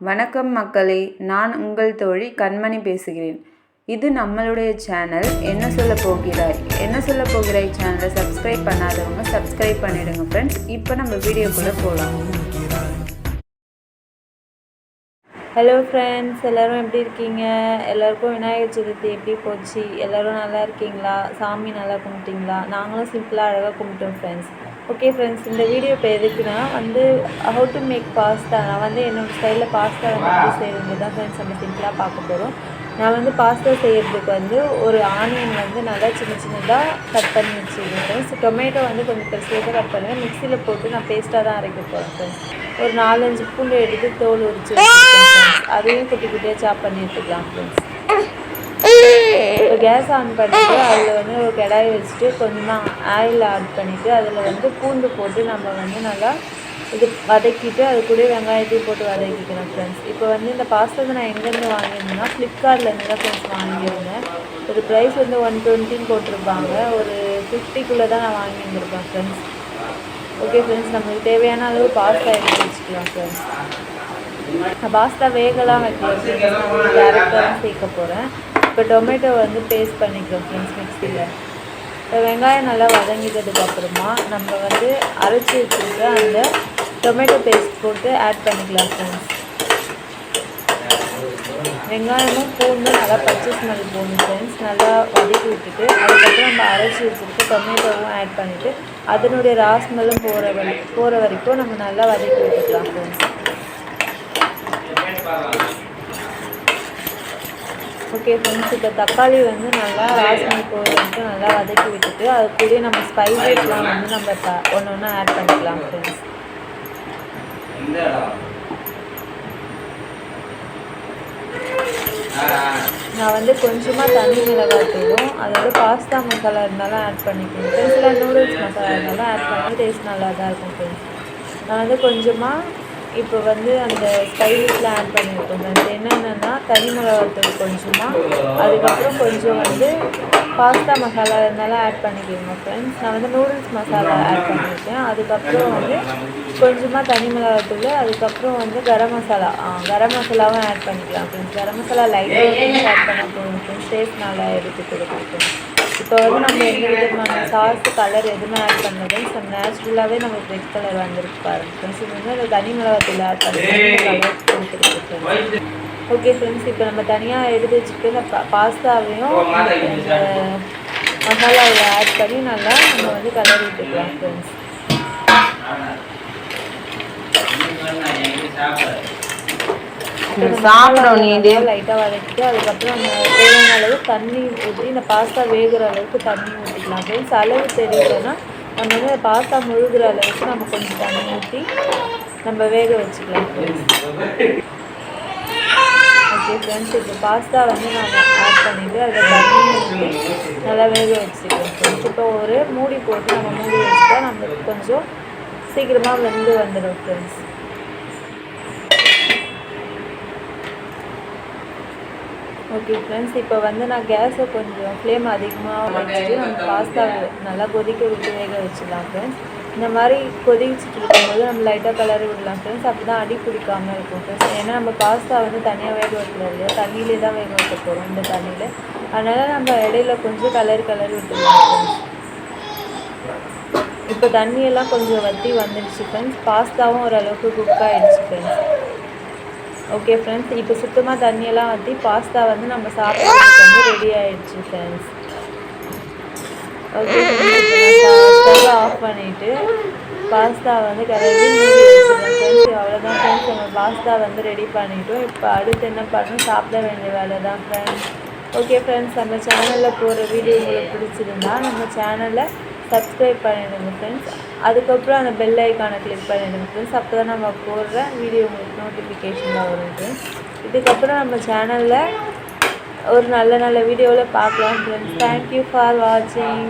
வணக்கம் மக்களே நான் உங்கள் தோழி கண்மணி பேசுகிறேன். இது நம்மளுடைய சேனல். என்ன சொல்ல போகிறாய்? என்ன சொல்ல போகிறாய் சேனலை சப்ஸ்கிரைப் பண்ணாதவங்க சப்ஸ்கிரைப் பண்ணிடுங்க ஃப்ரெண்ட்ஸ் இப்போ நம்ம வீடியோக்குள்ளே போகலாம் ஹலோ ஃப்ரெண்ட்ஸ் எல்லோரும் எப்படி இருக்கீங்க? எல்லாருக்கும் விநாயகர் சதுர்த்தி எப்படி போச்சு? எல்லோரும் நல்லா இருக்கீங்களா? சாமி நல்லா கும்பிட்டீங்களா? நாங்களும் சிம்பிளாக அழகாக கும்பிட்டோம் ஃப்ரெண்ட்ஸ் ஓகே ஃப்ரெண்ட்ஸ் இந்த வீடியோ இப்போ எதுக்குன்னா வந்து ஹவு டு மேக் பாஸ்தா நான் வந்து என்னோடய ஸ்டைலில் பாஸ்தா வந்து எப்படி செய்கிறது தான் ஃப்ரெண்ட்ஸ் நம்ம சிம்பிளாக பார்க்க போகிறோம் நான் வந்து பாஸ்தா செய்கிறதுக்கு வந்து ஒரு ஆனியன் வந்து நல்லா சின்ன சின்னதாக கட் பண்ணி வச்சுருக்கேன் ஃப்ரெண்ட்ஸ் டொமேட்டோ வந்து கொஞ்சம் பெருசாக கட் பண்ணுவேன். மிக்சியில் போட்டு நான் பேஸ்ட்டாக தான் அரைக்க போகிறேன் ஃப்ரெண்ட்ஸ் ஒரு நாலஞ்சு பூண்டு எடுத்து தோல் உரிச்சு அதையும் குட்டி குட்டியாக சாப் பண்ணி எடுத்துக்கலாம் ஃப்ரெண்ட்ஸ் இப்போ கேஸ் ஆன் பண்ணிவிட்டு அதில் வந்து ஒரு கிடாய் வச்சுட்டு கொஞ்சமாக ஆயில் ஆட் பண்ணிவிட்டு அதில் வந்து பூண்டு போட்டு நம்ம வந்து நல்லா இது வதக்கிட்டு அது கூட வெங்காயத்தையும் போட்டு வதக்கிக்கிறேன் ஃப்ரெண்ட்ஸ் இப்போ வந்து இந்த பாஸ்தா நான் எங்கேருந்து வாங்கியிருந்தேன்னா ஃப்ளிப்கார்ட்லேருந்து தான் ஃப்ரெண்ட்ஸ் வாங்கியிருந்தேன். ஒரு ப்ரைஸ் வந்து ஒன் டுவெண்ட்டின்னு போட்டிருப்பாங்க. ஒரு ஃபிஃப்டிக்குள்ளே தான் நான் வாங்கியிருந்திருப்பேன் ஃப்ரெண்ட்ஸ் ஓகே ஃப்ரெண்ட்ஸ் நம்மளுக்கு தேவையான அளவு பாஸ்தா எடுத்து வச்சுக்கலாம் ஃப்ரெண்ட்ஸ் பாஸ்தா வேகலாம் வைக்கலாம் ஃப்ரெண்ட்ஸ் நான் வந்து தான் சேர்க்க போகிறேன் இப்போ டொமேட்டோ வந்து பேஸ்ட் பண்ணிக்கிறோம் ஃப்ரெண்ட்ஸ் மிக்சியில். இப்போ வெங்காயம் நல்லா வதங்கிட்டதுக்கப்புறமா நம்ம வந்து அரைச்சி வச்சுருக்க அந்த டொமேட்டோ பேஸ்ட் போட்டு ஆட் பண்ணிக்கலாம் ஃப்ரெண்ட்ஸ் வெங்காயமும் பூண்டும் நல்லா பச்சை ஸ்மெல் போகணும் ஃப்ரெண்ட்ஸ் நல்லா வதக்கி விட்டுட்டு அதுக்கப்புறம் நம்ம அரைச்சி வச்சுருக்க டொமேட்டோவும் ஆட் பண்ணிவிட்டு அதனுடைய ரா ஸ்மெல்லும் போகிற வரை போகிற வரைக்கும் நம்ம நல்லா வதக்கி விட்டுக்கலாம் ஃப்ரெண்ட்ஸ் ஓகே ஃப்ரெண்ட்ஸ் இப்போ தக்காளி வந்து நல்லா வாசனை வரைக்கும் நல்லா வதக்கி விட்டுட்டு அது கூட நம்ம ஸ்பைசஸ்லாம் வந்து நம்ம த ஒன்று ஒன்று ஆட் பண்ணிக்கலாம் ஃப்ரெண்ட்ஸ் நான் வந்து கொஞ்சமாக தனி மிளகாய் தூளும் அதோட பாஸ்தா மசாலா இருந்தாலும் ஆட் பண்ணிக்கணும் ஃப்ரெண்ட்ஸ் இல்லை நூடுல்ஸ் மசாலா இருந்தாலும் ஆட் பண்ணால் டேஸ்ட் நல்லா தான் இருக்கும் ஃப்ரெண்ட்ஸ் நான் வந்து கொஞ்சமாக இப்போ வந்து அந்த ஸ்பைசஸ்லாம் ஆட் பண்ணியிருக்கோம். அது என்னென்னா தனி மிளகாத்தூள் கொஞ்சமாக அதுக்கப்புறம் கொஞ்சம் வந்து பாஸ்தா மசாலா இருந்தாலும் ஆட் பண்ணிக்கிறோம் ஃப்ரெண்ட்ஸ் நான் வந்து நூடுல்ஸ் மசாலா ஆட் பண்ணியிருக்கேன். அதுக்கப்புறம் வந்து கொஞ்சமாக தனி மிளகாத்தூள் அதுக்கப்புறம் வந்து கரம் மசாலா கரம் மசாலாவும் ஆட் பண்ணிக்கலாம் ஃப்ரெண்ட்ஸ் கரம் மசாலா லைட்டாக ஆட் பண்ண போகணும் ஃப்ரெண்ட்ஸ் டேஸ்ட் நல்லா எடுத்து கொடுக்கும் இப்போ வந்து நம்ம எந்த விதமான சாஸ் கலர் எதுவுமே ஆட் பண்ணது ஸோ நேச்சுரலாகவே நமக்கு ரெட் கலர் வந்துருக்கு பாருங்க. ஃப்ரெண்ட்ஸ் இது வந்து அந்த தனி மிளகாத்தூள் ஆட் பண்ணி கலர் கொடுத்துருக்கு ஓகே ஃப்ரெண்ட்ஸ் இப்போ நம்ம தனியாக எடுத்து வச்சுட்டு இந்த பாஸ்தாவையும் மசாலாவில் ஆட் பண்ணி. நல்லா நம்ம வந்து கலர் விட்டுக்கலாம் ஃப்ரெண்ட்ஸ் சாப்பிடும் நீ லைட்டாக வதக்கிட்டு அதுக்கப்புறம் நம்ம தேவையான அளவு தண்ணி ஊற்றி இந்த பாஸ்தா வேகிற அளவுக்கு தண்ணி ஊற்றிக்கலாம் ஃப்ரெண்ட்ஸ் அளவு தெரியலன்னா நம்ம வந்து பாஸ்தா முழுகிற அளவுக்கு நம்ம கொஞ்சம் தண்ணி ஊற்றி நம்ம வேக வச்சுக்கலாம் ஓகே ஃப்ரெண்ட்ஸ் இப்போ பாஸ்தா வந்து நம்ம ஆட் பண்ணிவிட்டு அதில் தண்ணி ஊற்றி நல்லா வேக வச்சுக்கலாம் இப்போ ஒரு மூடி போட்டு நம்ம மூடி வச்சுட்டா நம்மளுக்கு கொஞ்சம் சீக்கிரமாக வெந்து வந்துடும் ஃப்ரெண்ட்ஸ் ஓகே ஃப்ரெண்ட்ஸ் இப்போ வந்து நான் கேஸை கொஞ்சம் ஃப்ளேம் அதிகமாக வச்சுட்டு நம்ம பாஸ்தா நல்லா கொதிக்க விட்டு வேக வச்சிடலாம் ஃப்ரெண்ட்ஸ் இந்த மாதிரி கொதிச்சுட்டு இருக்கும்போது நம்ம லைட்டாக கலரி விடலாம் ஃப்ரெண்ட்ஸ் அப்படி தான் அடி பிடிக்காமல் இருக்கும் ஃப்ரெண்ட்ஸ் ஏன்னா நம்ம பாஸ்தா வந்து தனியாக வேக வைக்கிறது இல்லையா? தண்ணியிலே தான் வேக வைக்க போகிறோம் இந்த தண்ணியில். அதனால் நம்ம இடையில கொஞ்சம் கலர் கலர் விட்டுருலாம் ஃப்ரெண்ட்ஸ் இப்போ தண்ணியெல்லாம் கொஞ்சம் வற்றி வந்துடுச்சு ஃப்ரெண்ட்ஸ் பாஸ்தாவும் ஓரளவுக்கு குக் ஆகிடுச்சு ஃப்ரெண்ட்ஸ் ஓகே ஃப்ரெண்ட்ஸ் இப்போ சுத்தமாக தண்ணியெல்லாம் ஊற்றி பாஸ்தா வந்து நம்ம சாப்பிட்றதுக்கு வந்து ரெடி ஆகிடுச்சு ஃப்ரெண்ட்ஸ் ஓகே ஸ்டவ் ஆஃப் பண்ணிவிட்டு பாஸ்தா வந்து கரெக்டாக மூடி வச்சுருக்கேன் ஃப்ரெண்ட்ஸ் அவ்வளோதான் ஃப்ரெண்ட்ஸ் நம்ம பாஸ்தா வந்து ரெடி பண்ணிவிட்டோம் இப்போ அடுத்து என்ன பண்ணணும்? சாப்பிட வேண்டிய வேலை தான் ஃப்ரெண்ட்ஸ் ஓகே ஃப்ரெண்ட்ஸ் நம்ம சேனலில் போகிற வீடியோ உங்களுக்கு பிடிச்சிருந்தா நம்ம சேனலை சப்ஸ்கிரைப் பண்ணிவிடுங்க ஃப்ரெண்ட்ஸ் அதுக்கப்புறம் அந்த பெல் ஐக்கானை கிளிக் பண்ணிவிடுங்க ஃப்ரெண்ட்ஸ் அப்போ தான் நம்ம போடுற வீடியோ உங்களுக்கு நோட்டிஃபிகேஷனில் வரும் ஃப்ரெண்ட்ஸ் இதுக்கப்புறம் நம்ம சேனலில் ஒரு நல்ல நல்ல வீடியோவில் பார்க்கலாம் ஃப்ரெண்ட்ஸ் தேங்க்யூ ஃபார் வாட்சிங்